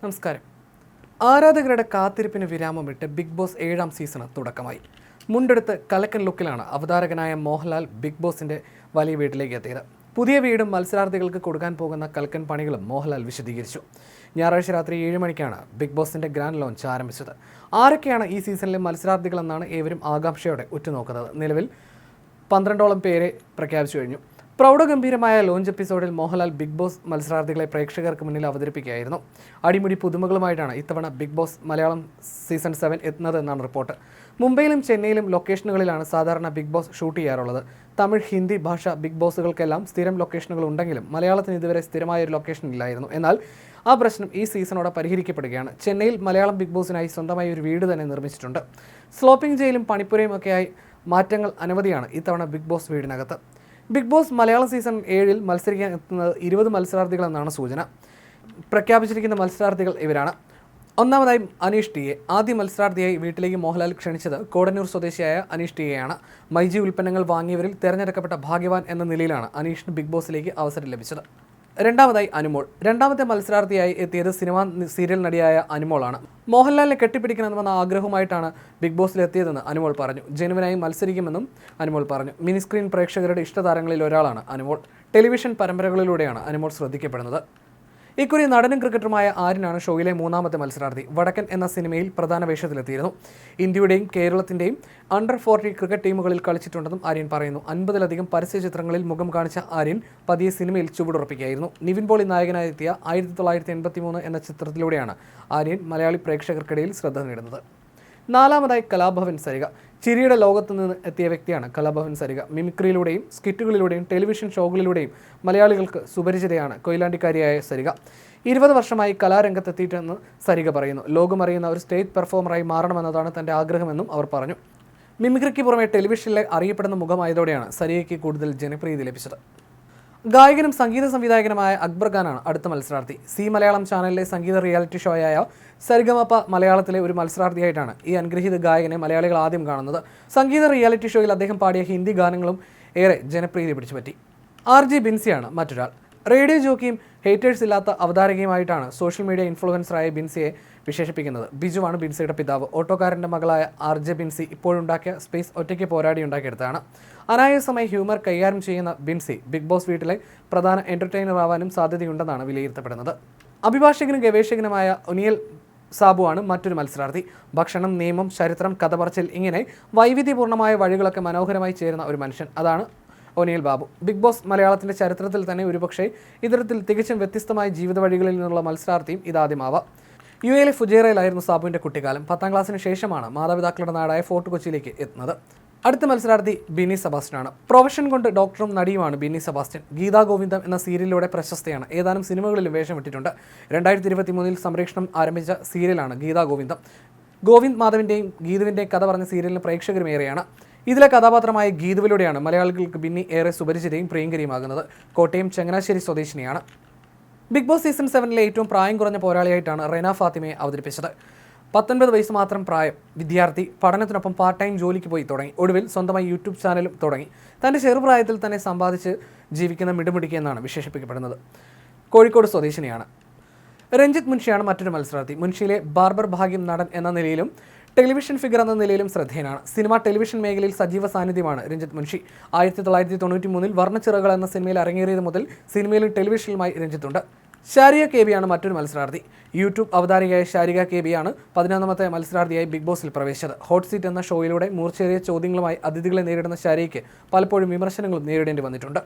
നമസ്കാരം. ആരാധകരുടെ കാത്തിരിപ്പിന് വിരാമമിട്ട് ബിഗ് ബോസ് ഏഴാം സീസണ് തുടക്കമായി. മുണ്ടെടുത്ത് കലക്കൻ ലുക്കിലാണ് അവതാരകനായ മോഹൻലാൽ ബിഗ് ബോസിന്റെ വലിയ വീട്ടിലേക്ക് എത്തിയത്. പുതിയ വീടും മത്സരാർത്ഥികൾക്ക് കൊടുക്കാൻ പോകുന്ന കലക്കൻ പണികളും മോഹൻലാൽ വിശദീകരിച്ചു. ഞായറാഴ്ച രാത്രി ഏഴ് മണിക്കാണ് ബിഗ് ബോസിന്റെ ഗ്രാൻഡ് ലോഞ്ച് ആരംഭിച്ചത്. ആരൊക്കെയാണ് ഈ സീസണിലെ മത്സരാർത്ഥികളെന്നാണ് ഏവരും ആകാംക്ഷയോടെ ഉറ്റുനോക്കുന്നത്. നിലവിൽ പന്ത്രണ്ടോളം പേരെ പ്രഖ്യാപിച്ചു കഴിഞ്ഞു. പ്രൗഢഗംഭീരമായ ലോഞ്ച് എപ്പിസോഡിൽ മോഹൻലാൽ ബിഗ് ബോസ് മത്സരാർത്ഥികളെ പ്രേക്ഷകർക്ക് മുന്നിൽ അവതരിപ്പിക്കുകയായിരുന്നു. അടിമുടി പുതുമകളുമായിട്ടാണ് ഇത്തവണ Bigg Boss Malayalam season seven എത്തുന്നതെന്നാണ് report. മുംബൈയിലും ചെന്നൈയിലും ലൊക്കേഷനുകളിലാണ് സാധാരണ ബിഗ് ബോസ് ഷൂട്ട് ചെയ്യാറുള്ളത്. തമിഴ് ഹിന്ദി ഭാഷ ബിഗ് ബോസുകൾക്കെല്ലാം സ്ഥിരം ലൊക്കേഷനുകൾ ഉണ്ടെങ്കിലും മലയാളത്തിന് ഇതുവരെ സ്ഥിരമായ ഒരു ലൊക്കേഷൻ ഇല്ലായിരുന്നു എന്നാൽ ആ പ്രശ്നം ഈ സീസണോടെ പരിഹരിക്കപ്പെടുകയാണ്. ചെന്നൈയിൽ മലയാളം ബിഗ് ബോസിനായി സ്വന്തമായി ഒരു വീട് തന്നെ നിർമ്മിച്ചിട്ടുണ്ട്. സ്ലോപ്പിംഗ് ജയിലും പണിപ്പുരയും ഒക്കെയായി മാറ്റങ്ങൾ അനവധിയാണ് ഇത്തവണ ബിഗ് ബോസ് വീടിനകത്ത്. ബിഗ് ബോസ് മലയാളം സീസൺ ഏഴിൽ മത്സരിക്കാൻ എത്തുന്നത് ഇരുപത് മത്സരാർത്ഥികളെന്നാണ് സൂചന. പ്രഖ്യാപിച്ചിരിക്കുന്ന മത്സരാർത്ഥികൾ ഇവരാണ്. ഒന്നാമതായി അനീഷ് ടി എ. ആദ്യ മത്സരാർത്ഥിയായി വീട്ടിലേക്ക് മോഹൻലാൽ ക്ഷണിച്ചത് കോടന്നൂർ സ്വദേശിയായ അനീഷ് ടി എയാണ് മൈജി ഉൽപ്പന്നങ്ങൾ വാങ്ങിയവരിൽ തിരഞ്ഞെടുക്കപ്പെട്ട ഭാഗ്യവാൻ എന്ന നിലയിലാണ് അനീഷിന് ബിഗ് ബോസിലേക്ക് അവസരം ലഭിച്ചത്. രണ്ടാമതായി അനുമോൾ. രണ്ടാമത്തെ മത്സരാർത്ഥിയായി എത്തിയത് സിനിമാ സീരിയൽ നടിയായ അനുമോളാണ്. മോഹൻലാലിനെ കെട്ടിപ്പിടിക്കണമെന്ന ആഗ്രഹമായിട്ടാണ് ബിഗ് ബോസിൽ എത്തിയതെന്ന് അനുമോൾ പറഞ്ഞു. ജനുവനായി മത്സരിക്കുമെന്നും അനുമോൾ പറഞ്ഞു. മിനിസ്ക്രീൻ പ്രേക്ഷകരുടെ ഇഷ്ടതാരങ്ങളിൽ ഒരാളാണ് അനുമോൾ. ടെലിവിഷൻ പരമ്പരകളിലൂടെയാണ് അനുമോൾ ശ്രദ്ധിക്കപ്പെടുന്നത്. ഇക്കുറി നടനും ക്രിക്കറ്ററുമായ ആര്യനാണ് ഷോയിലെ മൂന്നാമത്തെ മത്സരാർത്ഥി. വടക്കൻ എന്ന സിനിമയിൽ പ്രധാന വേഷത്തിലെത്തിയിരുന്നു. ഇന്ത്യയുടെയും കേരളത്തിന്റെയും അണ്ടർ ഫോർട്ടി ക്രിക്കറ്റ് ടീമുകളിൽ കളിച്ചിട്ടുണ്ടെന്നും ആര്യൻ പറയുന്നു. അൻപതിലധികം പരസ്യ ചിത്രങ്ങളിൽ മുഖം കാണിച്ച ആര്യൻ പതിയെ സിനിമയിൽ ചുവടുറപ്പിക്കുകയായിരുന്നു നിവിൻ പോളി നായകനായി എത്തിയ ആയിരത്തി തൊള്ളായിരത്തി എൺപത്തി മൂന്ന് എന്ന ചിത്രത്തിലൂടെയാണ് ആര്യൻ മലയാളി പ്രേക്ഷകർക്കിടയിൽ ശ്രദ്ധ നേടുന്നത്. നാലാമതായി കലാഭവൻ സരിക ചിരിയുടെ ലോകത്ത് നിന്ന് എത്തിയ വ്യക്തിയാണ് കലാഭവൻ സരിക മിമിക്രിയിലൂടെയും സ്കിറ്റുകളിലൂടെയും ടെലിവിഷൻ ഷോകളിലൂടെയും മലയാളികൾക്ക് സുപരിചിതയാണ് കൊയിലാണ്ടിക്കാരിയായ സരിക ഇരുപത് വർഷമായി കലാരംഗത്തെത്തിയിട്ടെന്ന് സരിക പറയുന്നു. ലോകമറിയുന്ന ഒരു സ്റ്റേജ് പെർഫോമറായി മാറണമെന്നതാണ് തന്റെ ആഗ്രഹമെന്നും അവർ പറഞ്ഞു. മിമിക്രിക്ക് പുറമെ ടെലിവിഷനിലെ അറിയപ്പെടുന്ന മുഖമായതോടെയാണ് സരികയ്ക്ക് കൂടുതൽ ജനപ്രീതി ലഭിച്ചത്. ഗായകനും സംഗീത സംവിധായകനുമായ അക്ബർ ഖാനാണ് അടുത്ത മത്സരാർത്ഥി. സി മലയാളം ചാനലിലെ സംഗീത റിയാലിറ്റി ഷോയായ സരിഗമപ്പ മലയാളത്തിലെ ഒരു മത്സരാർത്ഥിയായിട്ടാണ് ഈ അനുഗ്രഹീത ഗായകനെ മലയാളികൾ ആദ്യം കാണുന്നത്. സംഗീത റിയാലിറ്റി ഷോയിൽ അദ്ദേഹം പാടിയ ഹിന്ദി ഗാനങ്ങളും ഏറെ ജനപ്രീതി പിടിച്ചുപറ്റി. ആർ ജി ബിൻസിയാണ് മറ്റൊരാൾ. റേഡിയോ ജോക്കിയും ഹേറ്റേഴ്സ് ഇല്ലാത്ത അവതാരകയുമായിട്ടാണ് സോഷ്യൽ മീഡിയ ഇൻഫ്ലുവൻസറായ ബിൻസിയെ വിശേഷിപ്പിക്കുന്നത്. ബിജുവാണ് ബിൻസിയുടെ പിതാവ്. ഓട്ടോക്കാരന്റെ മകളായ ആർ ജെ ബിൻസി ഇപ്പോഴുണ്ടാക്കിയ സ്പേസ് ഒറ്റയ്ക്ക് പോരാടി ഉണ്ടാക്കിയെടുത്താണ് അനായാസമായി ഹ്യൂമർ കൈകാര്യം ചെയ്യുന്ന ബിൻസി ബിഗ് ബോസ് വീട്ടിലെ പ്രധാന എന്റർടൈനർ ആവാനും സാധ്യതയുണ്ടെന്നാണ് വിലയിരുത്തപ്പെടുന്നത്. അഭിഭാഷകനും ഗവേഷകനുമായ ഒനിയൽ സാബുവാണ് മറ്റൊരു മത്സരാർത്ഥി. ഭക്ഷണം നിയമം ചരിത്രം കഥ പറച്ചിൽ ഇങ്ങനെ വൈവിധ്യപൂർണമായ വഴികളൊക്കെ മനോഹരമായി ചേരുന്ന ഒരു മനുഷ്യൻ. അതാണ് ഒനിയൽ ബാബു. ബിഗ് ബോസ് മലയാളത്തിന്റെ ചരിത്രത്തിൽ തന്നെ ഒരുപക്ഷെ ഇത്തരത്തിൽ തികച്ചും വ്യത്യസ്തമായ ജീവിത വഴികളിൽ നിന്നുള്ള മത്സരാർത്ഥിയും ഇതാദ്യമാവാം. യു എയിലെ ഫുജേറയിലായിരുന്നു സാബുവിന്റെ കുട്ടിക്കാലം. പത്താം ക്ലാസ്സിന് ശേഷമാണ് മാതാപിതാക്കളുടെ നാടായ ഫോർട്ട് കൊച്ചിയിലേക്ക് എത്തുന്നത്. അടുത്ത മത്സരാർത്ഥി ബിന്നി സെബാസ്റ്റ്യനാണ്. പ്രൊഫഷൻ കൊണ്ട് ഡോക്ടറും നടിയുമാണ് ബിനി സെബാസ്റ്റ്യൻ. ഗീതാ ഗോവിന്ദം എന്ന സീരിയലിലൂടെ പ്രശസ്തയാണ്. ഏതാനും സിനിമകളിലും വേഷമിട്ടിട്ടുണ്ട് രണ്ടായിരത്തി ഇരുപത്തി മൂന്നിൽ സംപ്രേഷണം ആരംഭിച്ച സീരിയലാണ് ഗീതാ ഗോവിന്ദം. ഗോവിന്ദ് മാധവിന്റെയും ഗീതുവിന്റെയും കഥ പറഞ്ഞ സീരിയലിന് പ്രേക്ഷകരും ഏറെയാണ് ഇതിലെ കഥാപാത്രമായ ഗീതുവിലൂടെയാണ് മലയാളികൾക്ക് ബിന്നി ഏറെ സുപരിചിതയും പ്രിയങ്കരിയുമാകുന്നത്. കോട്ടയം ചങ്ങനാശ്ശേരി സ്വദേശിനിയാണ്. ബിഗ് ബോസ് സീസൺ സെവനിലെ ഏറ്റവും പ്രായം കുറഞ്ഞ പോരാളിയായിട്ടാണ് റെന ഫാത്തിമയെ അവതരിപ്പിച്ചത്. പത്തൊൻപത് വയസ്സ് മാത്രം പ്രായം വിദ്യാർത്ഥി പഠനത്തിനൊപ്പം പാർട്ട് ടൈം ജോലിക്ക് പോയി തുടങ്ങി. ഒടുവിൽ സ്വന്തമായി യൂട്യൂബ് ചാനലും തുടങ്ങി. തന്റെ ചെറുപ്രായത്തിൽ തന്നെ സമ്പാദിച്ച് ജീവിക്കുന്ന മിടുമിടുക്കി എന്നാണ് വിശേഷിപ്പിക്കപ്പെടുന്നത്. കോഴിക്കോട് സ്വദേശിനിയാണ്. രഞ്ജിത്ത് മുൻഷിയാണ് മറ്റൊരു മത്സരാർത്ഥി. മുൻഷിയിലെ ബാർബർ ഭാഗ്യം നടൻ എന്ന നിലയിലും ടെലിവിഷൻ ഫിഗർ എന്ന നിലയിലും ശ്രദ്ധേയനാണ്. സിനിമ ടെലിവിഷൻ മേഖലയിൽ സജീവ സാന്നിധ്യമാണ് രഞ്ജിത്ത് മുൻഷി. ആയിരത്തി തൊള്ളായിരത്തി തൊണ്ണൂറ്റി മൂന്നിൽ വർണച്ചിറകൾ എന്ന സിനിമയിൽ അരങ്ങേറിയത് മുതൽ സിനിമയിലും ടെലിവിഷനിലുമായി രഞ്ജിത്തുണ്ട്. ശാരിക കെ ബിയാണ് മറ്റൊരു മത്സരാർത്ഥി. യൂട്യൂബ് അവതാരികയായ ഷാരിക കെ ബിയാണ് പതിനൊന്നാമത്തെ മത്സരാർത്ഥിയായി ബിഗ് ബോസിൽ പ്രവേശിച്ചത്. ഹോട്ട് സീറ്റ് എന്ന ഷോയിലൂടെ മൂർച്ചേറിയ ചോദ്യങ്ങളുമായി അതിഥികളെ നേരിടുന്ന ഷാരിയയ്ക്ക് പലപ്പോഴും വിമർശനങ്ങളും നേരിടേണ്ടി വന്നിട്ടുണ്ട്.